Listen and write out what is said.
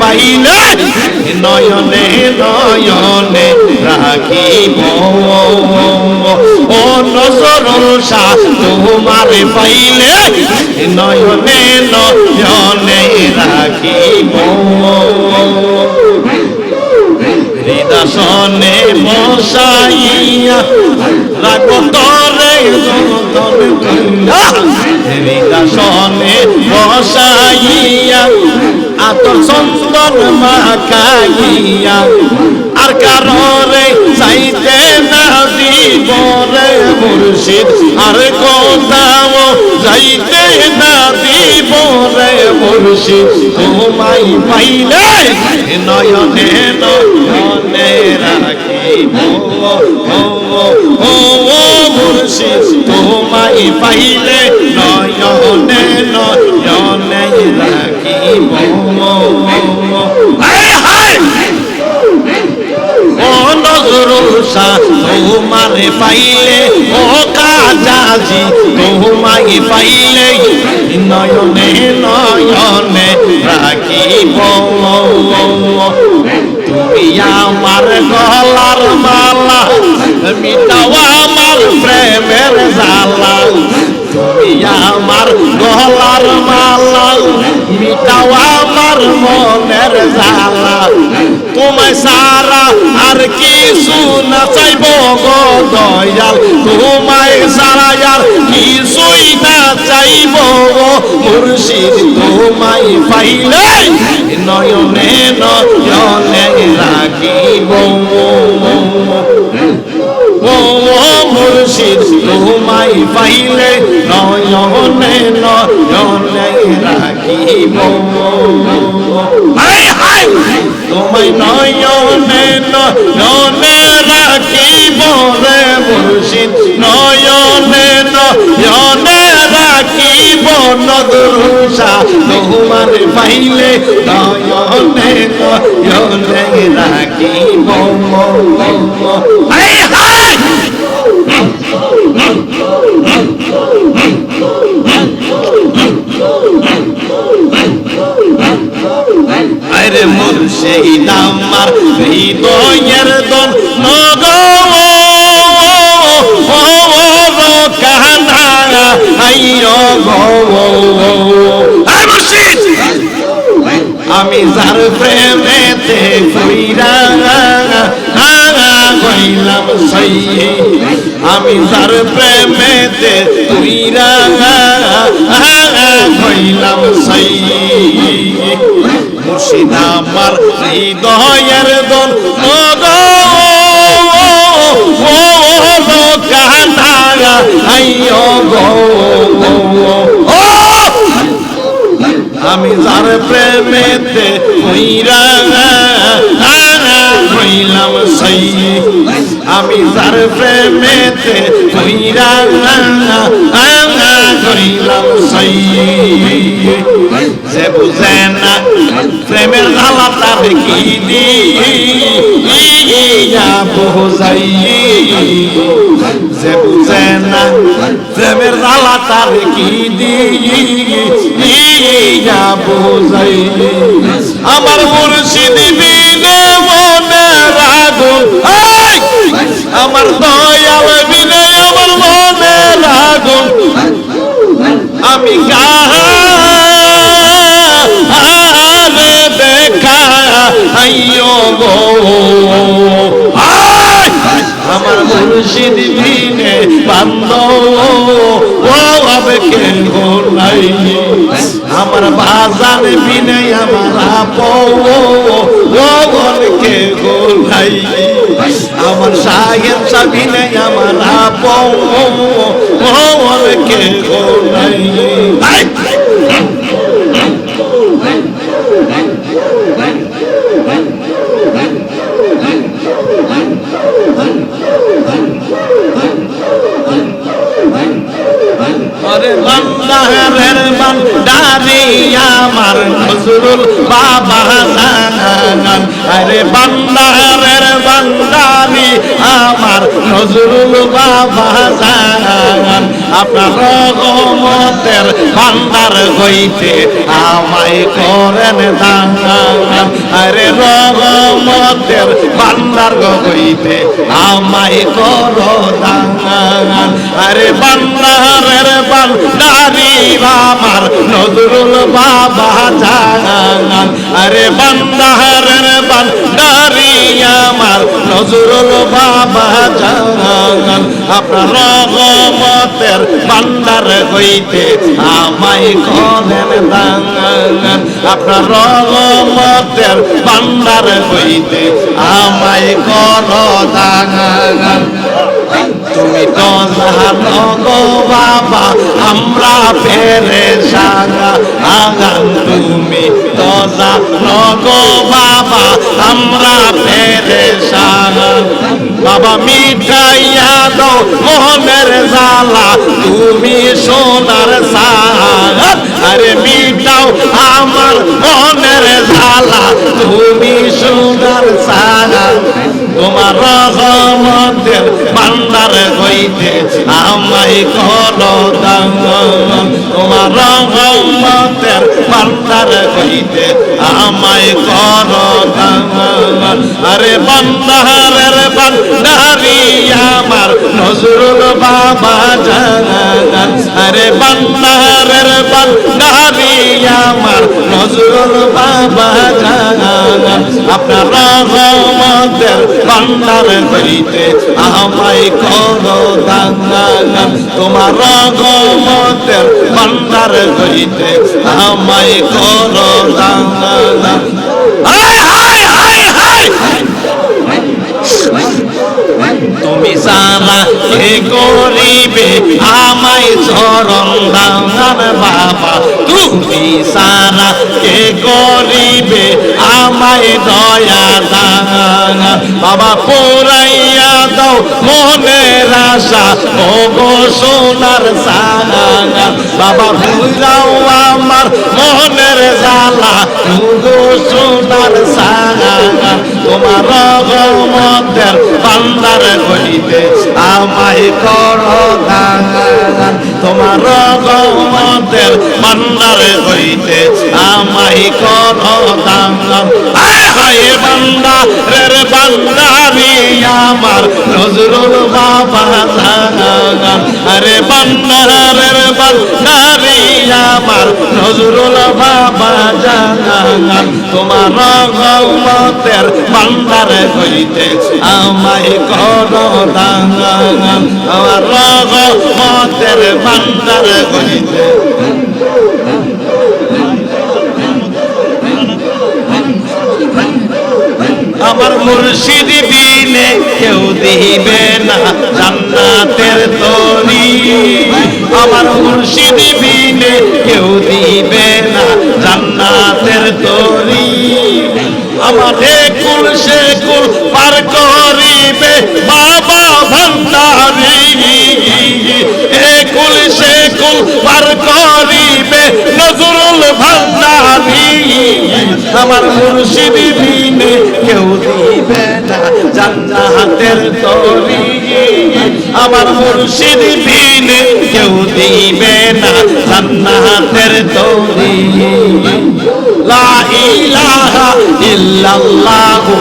পাইলে নয়নে নয়নে রাখিব, ও নজরুল শাহ, তোমার পাইলে নয়নে নয়নে রাখিব। হৃদাসনে বসাইয়া রাখো তরে হৃদাসনে বসাইয়া আতর চন্দন মাখাইয়া আর কাররে চাইতে না দিব রে মুর্শিদ আর কোথাও যাইতে না দিব রে মুর্শিদ তোমায় পাইলে নয়নে নয়নে ও ও ও মুর্শিদ তোমায় পাইলে নয়নে নয়নে রাখিব ও নজরুল শাহ, তোমারে পাইলে ও কাজাজি, তোমায় পাইলে নয়নে নয়নে রাখিব তুমি আমার গলার মালা, মিটাও আমার প্রেমের জালা আমার গলার মালা মিটাও আমার মনের জালা তোমায় সারা আর কিছু না চাইব গো দয়াল তোমায় সারা আর কিছুই না চাইব গো মুর্শিদ তোমায় পাইলে নয়নে নয়নে রাখিব ও মুর্শিদ তোমায় পাইলে নয়নে হায় হায় তোমায় নয়নে নয়নে রাখিব রে মুর্শিদ নয়নে নয়নে রাখিব নদরুষা তোমার পাইলে নয়নে নয়নে রাখিব হায় হায় আরে মুর্শিদ আমার হৃদয়ের দন নগ কানা আইয় গো আমি যার প্রেমেতে কইরা কইলাম সই আমি যার প্রেমেতে কইরা কইলাম সই মুর্শিদ আমার হৃদয়ের দল। আমি যার প্রেমেতে সই। আমি যার প্রেমেতে কইরা সই যে বুঝে না প্রেমের জ্বালা তার কি দিয়া বোঝাই যে বুঝে না প্রেমের জ্বালা তার কি দিয়া বোঝাই আমার মুর্শিদ বিনে মনে আমার দয়াল আমি গালে দেখা আইও গো! আমার মুর্শিদ বিনে বান্দ ও আবে কে গো নাই। আমার বাজান বিনে আমার আপো ও গন কে গো নাই। আমার সাহেব সাবিনে আমার আপো ও কে গো নাই আয়! বান্দাহের বান্দারি আমার নজরুল বাবা বাবা জান আরে বান্দারের বান্দারি আমার নজরুল বাবা জান আপনার রহমতের বান্দার হইতে আমায় করেন দান। আরে রহমতের বান্দার হইতে আমায় করো দান। আরে বান্দারের বান্দারি আমার নজরুল বাবা জান আরে বান্দারের বান্দারি আমার নজরুল বাবা জান আপনার রহমতের বান্দার হইতে আমায় করেন দান আপনার রহমতের বান্দার হইতে আমায় কর দান তুমি তো জানো গো বাবা, আমরা ফেরে সাগা। আগান তুমি তো জানো গো বাবা, আমরা ফেরে সাগা। বাবা মিঠাইয়া দাও মোহনের জালা তুমি সোনার সাগা। আরে মিটাও আমার মনের জালা তুমি সোনার সাগা। তোমার রহমতের বান্দার হইতে আমায় করো দান তোমার রহমতের বান্দার হইতে আমায় কর দান আরে বান্দারের বান্দারি আমার নজরুল বাবা জান আরে বান্দারের বান্দারি আমার। নজরুল বাবা জান আপনার রহমতের বান্দার হইতে আমায় করো দান তোমার রহমতের বান্দার হইতে আমায় করো দান হায় হায় হায় হায় তুমি সারা কে করিবে আমায় চরণ বাবা। তুমি সারা কে করিবে আমায় দয়া দান। বাবা, পুরাইয়া দাও মনের আশা ও গো সোনার সাগা বাবা ভুলাও আমার মনের ও গো সোনার সাগা তোমার রহমতের বান্দার গলিতে আমায় করো দান তোমার রহমতের বান্দার গলিতে আমায় করো দান হায় বান্দা, রে বান্দারি আমার নজরুল বাবা জান আরে বান্দারের বান্দারি আমার নজরুল বাবা জান তোমার রহমতের বান্দার হইতে আমায় করো দান আমার রহমতের বান্দার হইতে আমার মুর্শিদ বিনে কেউ দিবে না জান্নাতের তরি আমার মুর্শিদ বিনে কেউ দিবে না জান্নাতের তরি আমার কুল সে কুল পার করিবে, বাবা ভণ্ডারি এ কুল সে কুল পার করিবে, নজরুল ভণ্ডারি আমার মুর্শিদ জান্নাতের তরি আমার মুর্শিদ বিনে কেউ দিবে না জান্নাতের তরি লা ইলাহা ইল্লাল্লাহু